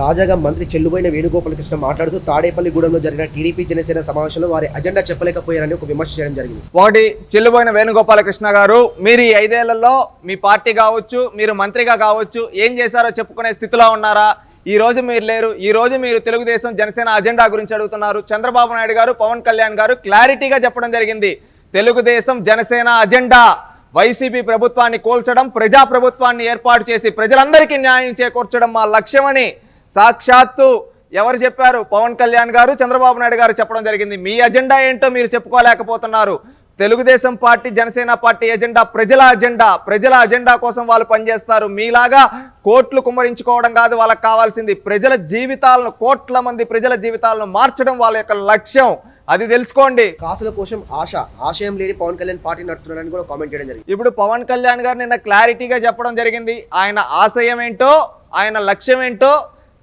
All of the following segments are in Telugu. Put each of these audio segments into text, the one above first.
తాజాగా మంత్రి చెల్లుబోయిన వేణుగోపాలకృష్ణ మాట్లాడుతూ తాడేపల్లిగూడెంలో జరిగిన టీడీపీ జనసేన సమావేశంలో వారి అజెండా చెప్పలేకపోయారని ఒక విమర్శ చేయడం జరిగింది. ఒకటి చెల్లుబోయిన వేణుగోపాలకృష్ణ గారు మీరు ఈ ఐదేళ్ళలో మీ పార్టీ కావచ్చు మీరు మంత్రిగా కావచ్చు ఏం చేశారో చెప్పుకునే స్థితిలో ఉన్నారా? ఈ రోజు మీరు లేరు. ఈ రోజు మీరు తెలుగుదేశం జనసేన అజెండా గురించి అడుగుతున్నారు. చంద్రబాబు నాయుడు గారు పవన్ కళ్యాణ్ గారు క్లారిటీగా చెప్పడం జరిగింది. తెలుగుదేశం జనసేన అజెండా. వైసీపీ ప్రభుత్వాన్ని కోల్చడం ప్రజా ప్రభుత్వాన్ని ఏర్పాటు చేసి ప్రజలందరికీ న్యాయం చేకూర్చడం మా లక్ష్యమని సాక్షాత్తు ఎవరు చెప్పారు? పవన్ కళ్యాణ్ గారు చంద్రబాబు నాయుడు గారు చెప్పడం జరిగింది. మీ అజెండా ఏంటో మీరు చెప్పుకోలేకపోతున్నారు. Telugudesam party Janasena party agenda ప్రజల అజెండా. ప్రజల అజెండా కోసం వాళ్ళు పనిచేస్తారు. మీలాగా కోట్లు కుమ్మరించుకోవడం కాదు వాళ్ళకి కావాల్సింది. ప్రజల జీవితాలను కోట్ల మంది ప్రజల జీవితాలను మార్చడం వాళ్ళ యొక్క లక్ష్యం. అది తెలుసుకోండి. కాసుల కోసం ఆశ ఆశయం లేని పవన్ కళ్యాణ్ పార్టీ నడుపుతున్నారని కూడా కామెంట్ చేయడం జరిగింది. ఇప్పుడు పవన్ కళ్యాణ్ గారు నిన్న క్లారిటీగా చెప్పడం జరిగింది. ఆయన ఆశయం ఏంటో ఆయన లక్ష్యం ఏంటో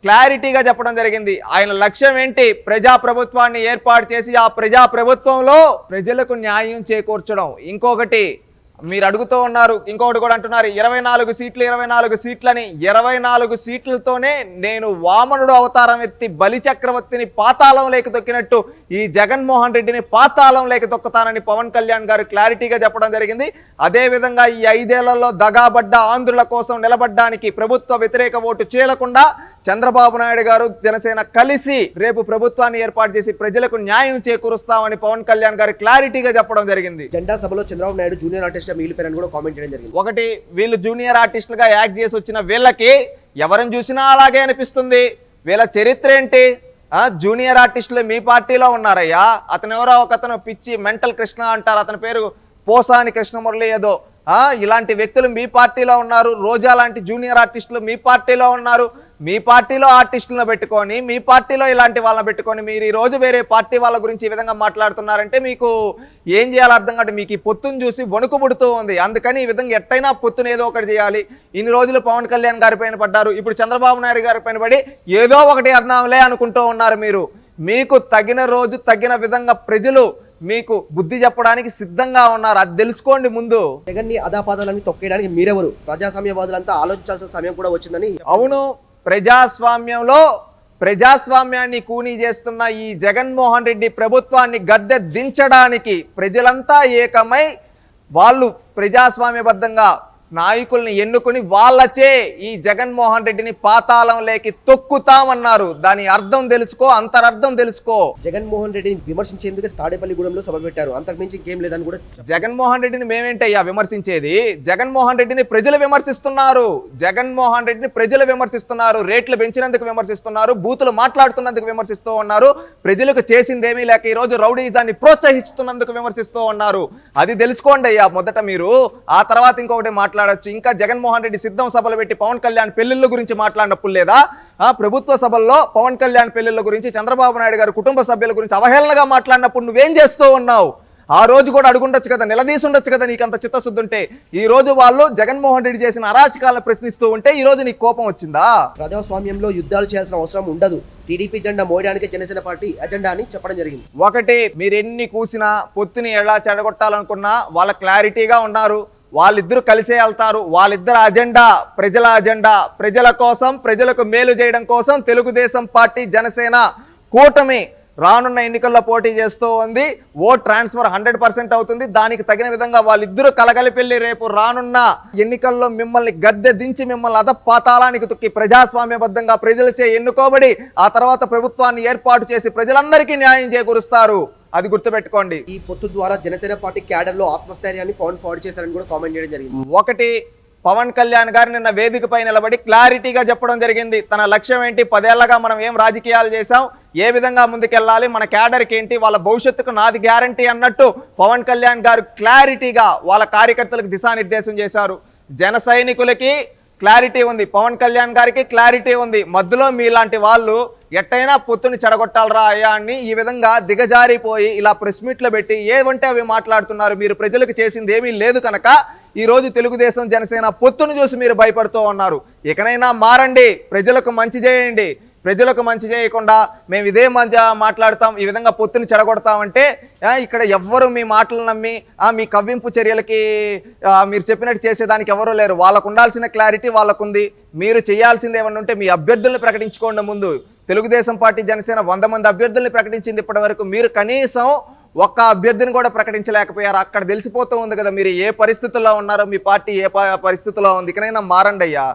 క్లారిటీగా చెప్పడం జరిగింది. ఆయన లక్ష్యం ఏంటి? ప్రజా ప్రభుత్వాన్ని ఏర్పాటు చేసి ఆ ప్రజా ప్రభుత్వంలో ప్రజలకు న్యాయం చేకూర్చడం. ఇంకొకటి మీరు అడుగుతూ ఉన్నారు ఇంకొకటి కూడా అంటున్నారు ఇరవై నాలుగు సీట్లు ఇరవై నాలుగు సీట్లని ఇరవై నాలుగు సీట్లతోనే నేను వామనుడు అవతారం ఎత్తి బలి చక్రవర్తిని పాతాళం లేక తొక్కినట్టు ఈ జగన్మోహన్ రెడ్డిని పాతాళం లేక తొక్కుతానని పవన్ కళ్యాణ్ గారు క్లారిటీగా చెప్పడం జరిగింది. అదేవిధంగా ఈ ఐదేళ్ళలో దగాబడ్డ ఆంధ్రుల కోసం నిలబడ్డానికి ప్రభుత్వ వ్యతిరేక ఓటు చేయకుండా చంద్రబాబు నాయుడు గారు జనసేన కలిసి రేపు ప్రభుత్వాన్ని ఏర్పాటు చేసి ప్రజలకు న్యాయం చేకూరుస్తామని పవన్ కళ్యాణ్ గారు క్లారిటీగా చెప్పడం జరిగింది. జెండా సభలో చంద్రబాబు నాయుడు జూనియర్ ఆర్టిస్ట్గా మిగిలిపోయారని కూడా కామెంట్ చేయడం జరిగింది. ఒకటి వీళ్ళు జూనియర్ ఆర్టిస్టులుగా యాక్ట్ చేసి వచ్చిన వీళ్ళకి ఎవరిని చూసినా అలాగే అనిపిస్తుంది. వీళ్ళ చరిత్ర ఏంటి? జూనియర్ ఆర్టిస్టులు మీ పార్టీలో ఉన్నారయ్యా. అతను ఎవరో ఒక అతను పిచ్చి మెంటల్ కృష్ణ అంటారు. అతని పేరు పోసాని కృష్ణమురళి ఏదో. ఇలాంటి వ్యక్తులు మీ పార్టీలో ఉన్నారు. రోజా లాంటి జూనియర్ ఆర్టిస్టులు మీ పార్టీలో ఉన్నారు. మీ పార్టీలో ఆర్టిస్టులను పెట్టుకొని మీ పార్టీలో ఇలాంటి వాళ్ళని పెట్టుకొని మీరు ఈ రోజు వేరే పార్టీ వాళ్ళ గురించి ఈ విధంగా మాట్లాడుతున్నారంటే మీకు ఏం చేయాలో అర్థం కాదు మీకు ఈ పొత్తును చూసి వణుకు పుడుతూ ఉంది. అందుకని ఈ విధంగా ఎట్టయినా పొత్తును ఏదో ఒకటి చేయాలి. ఇన్ని రోజులు పవన్ కళ్యాణ్ గారి పైన పడ్డారు. ఇప్పుడు చంద్రబాబు నాయుడు గారి పైన పడి ఏదో ఒకటి అర్థంలే అనుకుంటూ ఉన్నారు మీరు. మీకు తగిన రోజు తగిన విధంగా ప్రజలు మీకు బుద్ధి చెప్పడానికి సిద్ధంగా ఉన్నారు. అది తెలుసుకోండి ముందు. జగన్ని అదాపాదాలని తొక్కేయడానికి మీరెవరు? ప్రజాస్వామ్యవాదులంతా ఆలోచించాల్సిన సమయం కూడా వచ్చిందని అవును. ప్రజాస్వామ్యంలో ప్రజాస్వామ్యాన్ని కూనీ చేస్తున్న ఈ జగన్మోహన్ రెడ్డి ప్రభుత్వాన్ని గద్దె దించడానికి ప్రజలంతా ఏకమై వాళ్ళు ప్రజాస్వామ్యబద్ధంగా నాయకుల్ని ఎన్నుకొని వాళ్ళచే ఈ జగన్మోహన్ రెడ్డిని పాతాళం లేకి తొక్కుతామన్నారు. దాని అర్థం తెలుసుకో అంతరర్థం తెలుసుకో. జగన్మోహన్ రెడ్డిని విమర్శించేందుకు తాడేపల్లిగూడెంలో సభ పెట్టారు. అంతకుమించి ఇంకేం లేదని కూడా జగన్మోహన్ రెడ్డిని మేమేంటయ్యా విమర్శించేది? జగన్మోహన్ రెడ్డిని ప్రజలు విమర్శిస్తున్నారు. జగన్మోహన్ రెడ్డిని ప్రజలు విమర్శిస్తున్నారు. రేట్లు పెంచినందుకు విమర్శిస్తున్నారు. బూతులు మాట్లాడుతున్నందుకు విమర్శిస్తూ ఉన్నారు. ప్రజలకు చేసిందేమీ లేక ఈ రోజు రౌడీజాన్ని ప్రోత్సహిస్తున్నందుకు విమర్శిస్తూ ఉన్నారు. అది తెలుసుకోండి అయ్యా మొదట మీరు. ఆ తర్వాత ఇంకొకటి మాట్లాడొచ్చు. ఇంకా జగన్మోహన్ రెడ్డి సిద్ధం సభలు పెట్టి పవన్ కళ్యాణ్ పెళ్ళిళ్ళ గురించి మాట్లాడినప్పుడు లేదా? ఆ ప్రభుత్వ సభల్లో పవన్ కళ్యాణ్ పెళ్ళిళ్ళ గురించి చంద్రబాబు నాయుడు గారు కుటుంబ సభ్యుల గురించి అవహేళనగా మాట్లాడినప్పుడు నువ్వేం చేస్తూ ఉన్నావు? ఆ రోజు కూడా అడుగుండొచ్చు కదా నిలదీసి ఉండొచ్చు కదా నీకు అంత చిత్తశుద్ధి ఉంటే ఈ రోజు వాళ్ళు జగన్మోహన్ రెడ్డి చేసిన అరాచకాలను ప్రశ్నిస్తూ ఉంటే ఈ రోజు నీకు కోపం వచ్చిందా? ప్రజాస్వామ్యంలో యుద్ధాలు చేయాల్సిన అవసరం ఉండదు. టీడీపీ జెండా మోయడానికి జనసేన పార్టీ అజెండా అని చెప్పడం జరిగింది. ఒకటి మీరు ఎన్ని కూసినా పొత్తుని ఎలా చెడగొట్టాలనుకున్నా వాళ్ళ క్లారిటీగా ఉన్నారు. వాళ్ళిద్దరూ కలిసే వెళ్తారు. వాళ్ళిద్దరు అజెండా ప్రజల అజెండా. ప్రజల కోసం ప్రజలకు మేలు చేయడం కోసం తెలుగుదేశం పార్టీ జనసేన కూటమి రానున్న ఎన్నికల్లో పోటీ చేస్తూ ఉంది. ఓ ట్రాన్స్ఫర్ హండ్రెడ్ పర్సెంట్ అవుతుంది. దానికి తగిన విధంగా వాళ్ళిద్దరూ కలగలిపెళ్ళి రేపు రానున్న ఎన్నికల్లో మిమ్మల్ని గద్దె దించి మిమ్మల్ని అధపాతాళానికి తొక్కి ప్రజాస్వామ్యబద్ధంగా ప్రజలచే ఎన్నుకోబడి ఆ తర్వాత ప్రభుత్వాన్ని ఏర్పాటు చేసి ప్రజలందరికీ న్యాయం చేకూరుస్తారు. అది గుర్తుపెట్టుకోండి. ఈ పొత్తు ద్వారా జనసేన పార్టీ క్యాడర్లో ఆత్మస్థైర్యాన్ని పవన్ పాడు చేశారని కూడా కామెంట్ చేయడం జరిగింది. ఒకటి పవన్ కళ్యాణ్ గారు నిన్న వేదికపై నిలబడి క్లారిటీగా చెప్పడం జరిగింది. తన లక్ష్యం ఏంటి? పదేళ్ళగా మనం ఏం రాజకీయాలు చేశాం? ఏ విధంగా ముందుకెళ్ళాలి? మన క్యాడర్కి ఏంటి? వాళ్ళ భవిష్యత్తుకు నాది గ్యారంటీ అన్నట్టు పవన్ కళ్యాణ్ గారు క్లారిటీగా వాళ్ళ కార్యకర్తలకు దిశానిర్దేశం చేశారు. జన సైనికులకి క్లారిటీ ఉంది. పవన్ కళ్యాణ్ గారికి క్లారిటీ ఉంది. మధ్యలో మీలాంటి వాళ్ళు ఎట్టయినా పొత్తుని చెడగొట్టాలరా అయ్యా అని ఈ విధంగా దిగజారిపోయి ఇలా ప్రెస్ మీట్లు పెట్టి ఏమంటే అవి మాట్లాడుతున్నారు. మీరు ప్రజలకు చేసింది ఏమీ లేదు కనుక ఈరోజు తెలుగుదేశం జనసేన పొత్తును చూసి మీరు భయపడుతూ ఉన్నారు. ఇకనైనా మారండి. ప్రజలకు మంచి చేయండి. ప్రజలకు మంచి చేయకుండా మేము ఇదే మధ్య మాట్లాడతాం. ఈ విధంగా పొత్తుని చెడగొడతామంటే ఇక్కడ ఎవ్వరు మీ మాటలు నమ్మి ఆ, మీ కవ్వింపు చర్యలకి మీరు చెప్పినట్టు చేసేదానికి ఎవరూ లేరు. వాళ్ళకు ఉండాల్సిన క్లారిటీ వాళ్ళకుంది. మీరు చేయాల్సింది ఏమన్నా ఉంటే మీ అభ్యర్థులను ప్రకటించుకోండి ముందు. తెలుగుదేశం పార్టీ జనసేన వంద మంది అభ్యర్థుల్ని ప్రకటించింది ఇప్పటి వరకు మీరు కనీసం ఒక్క అభ్యర్థిని కూడా ప్రకటించలేకపోయారు. అక్కడ తెలిసిపోతూ ఉంది కదా మీరు ఏ పరిస్థితుల్లో ఉన్నారో మీ పార్టీ ఏ పరిస్థితుల్లో పరిస్థితిలో ఉంది. ఇకనైనా మారండి అయ్యా